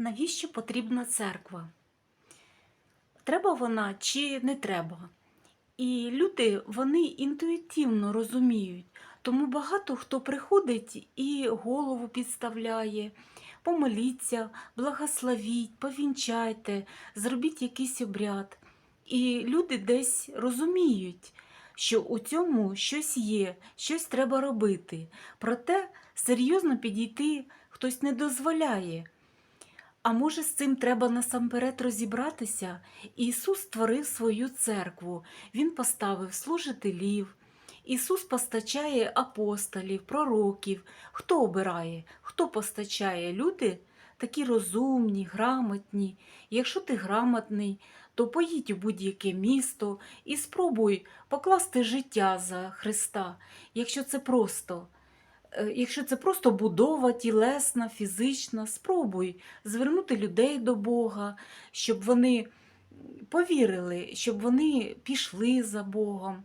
Навіщо потрібна церква? Треба вона чи не треба? І люди вони інтуїтивно розуміють, тому багато хто приходить і голову підставляє, помоліться, благословіть, повінчайте, зробіть якийсь обряд. І люди десь розуміють, що у цьому щось є, щось треба робити. Проте серйозно підійти хтось не дозволяє. А може, з цим треба насамперед розібратися? Ісус створив свою церкву, Він поставив служителів. Ісус постачає апостолів, пророків. Хто обирає? Хто постачає? Люди такі розумні, грамотні. Якщо ти грамотний, то поїдь у будь-яке місто і спробуй покласти життя за Христа, якщо це просто. Е, Якщо це просто будова тілесна, фізична, спробуй звернути людей до Бога, щоб вони повірили, щоб вони пішли за Богом.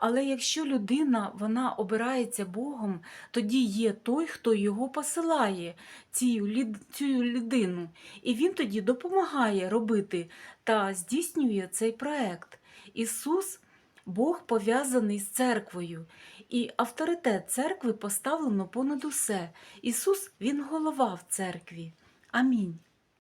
Але якщо людина вона обирається Богом, тоді є той, хто його посилає, цю, цю людину, і він тоді допомагає робити та здійснює цей проект. Ісус, Бог пов'язаний з церквою, і авторитет церкви поставлено понад усе. Ісус Він голова в церкві. Амінь.